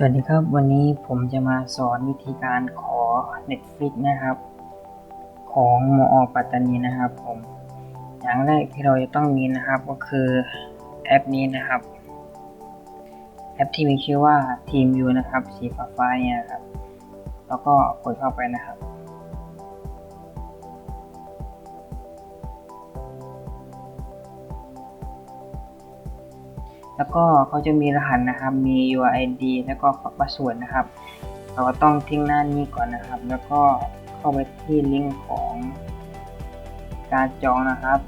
สวัสดีครับ วันนี้ผมจะมาสอนวิธีการขอ Netflix นะครับ ของมอปัตตานีนะครับผม อย่างแรกที่เราจะต้องมีนะครับก็คือแอปนี้นะครับ แอปที่มีชื่อว่า TeamView นะครับ สีฟ้าๆเนี่ยครับ แล้วก็กดเข้าไปนะครับ แล้วก็เขาจะมีรหัสนะครับ มี UID แล้วก็พาสเวิร์ดนะครับ เราก็ต้องทิ้งหน้านี้ก่อนนะครับ แล้วก็เข้าไปที่ลิงก์ของการจองนะครับ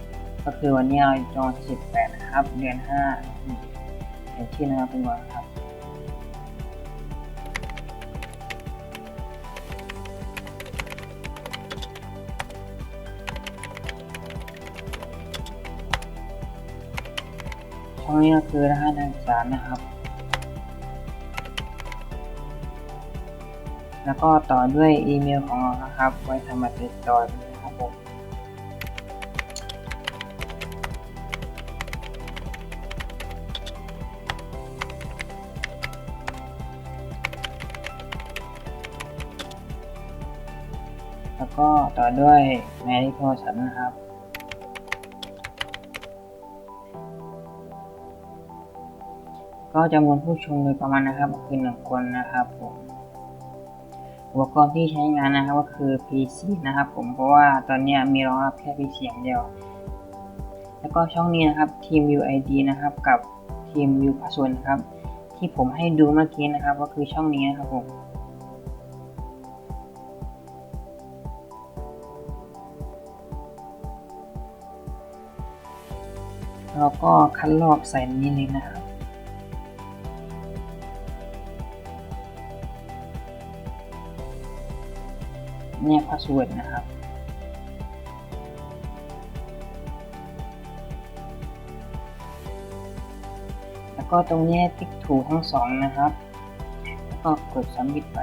ก็คือวันนี้เราจอง 18 นะครับ เดือน5เขียนชื่อนะครับเป็นก่อนครับ ช่องนี้ก็คือรหัสนักศึกษานะครับ แล้วก็ต่อด้วยอีเมลของเรานะครับ ไว้สำหรับติดต่อนะครับผมแล้วก็ต่อด้วยหมายเลขโทรศัพท์นะครับ ก็จำนวนผู้ชมโดยประมาณนะครับคือหนึ่งคนนะครับผมอุปกรณ์ที่ใช้งานนะครับก็คือ PC นะครับ ผมเพราะว่าตอนนี้มีรองรับแค่ PC อย่างเดียว แล้วก็ช่องนี้นะครับ Team View ID นะครับ กับ Team View Password นะครับ ที่ผมให้ดูเมื่อกี้นะครับ ก็คือช่องนี้นะครับผมแล้วก็คัดลอกใส่นี้เลยนะครับ เนี่ยพาสเวิร์ดนะครับ แล้วก็ตรงนี้ติ๊กถูทั้งสองนะครับ แล้วก็กดสมิตไป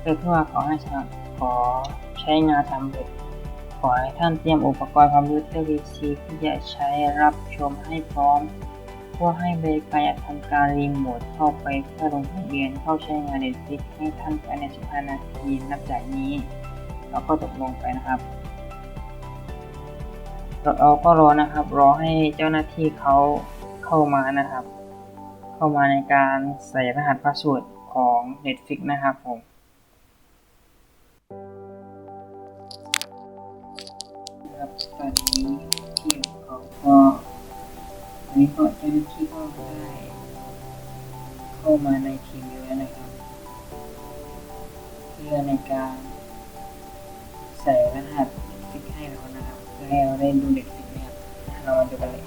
เพื่อเพื่อขอให้ขอใช้งานสำเร็จขอให้ท่านเตรียมอุปกรณ์คอมพิวเตอร์ PC ที่จะใช้รับชมให้พร้อม พื่อให้บริการทำการรีโมทเข้าไปเพื่อลงทะเบียนเข้าใช้งาน Netflix ให้ท่านภายใน 15 นาทีนับจากนี้ เราก็ตกลงไปนะครับเราก็รอนะครับ รอให้เจ้าหน้าที่เขาเข้ามานะครับ เข้ามาในการใส่รหัสพาสเวิร์ดของ Netflix นะครับผมครับตอนนี้ นนี้ก็เจ้าหน้าที่ก็ได้เข้ามาในทีมอยู่แล้วนะครับ เพื่อในการใส่รหัสฟิกให้เรานะครับเพื่อให้เราได้ดูเด็กฟิกนะครับเรามาดูกันเลย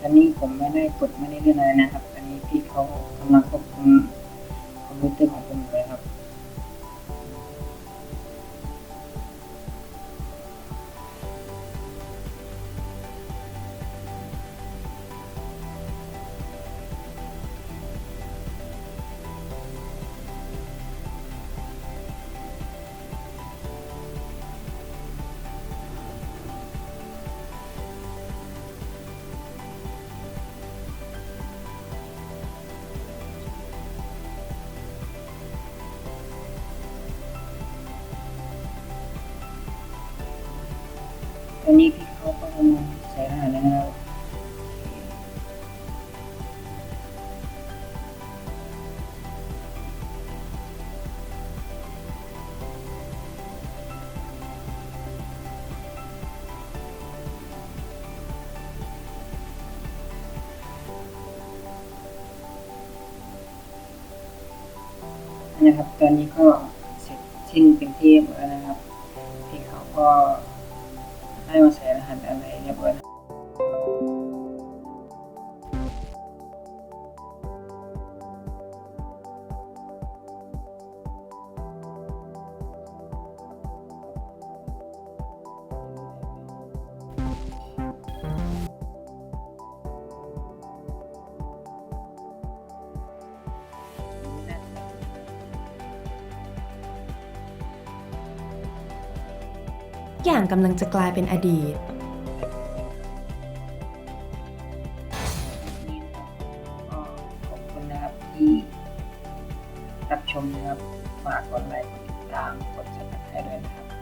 ตอนนี้ผมไม่ได้กดไม่ได้เลื่อนอะไรนะครับ ตอนนี้พี่เขากำลังควบคุมคอมพิวเตอร์ของผมเลยครับ ตอนนี้พี่เขาก็กำลังใส่รหัสแล้วนะครับนะครับตอนนี้ก็เสร็จสิ้นเป็นที่เรียบร้อยนะครับพี่เขาก็ ให้มาใอย่างกำลังจะกลายเป็นอดีตรับชมนะครับฝากกดไลค์กดติดตามกด subscribe ด้วยนะครับ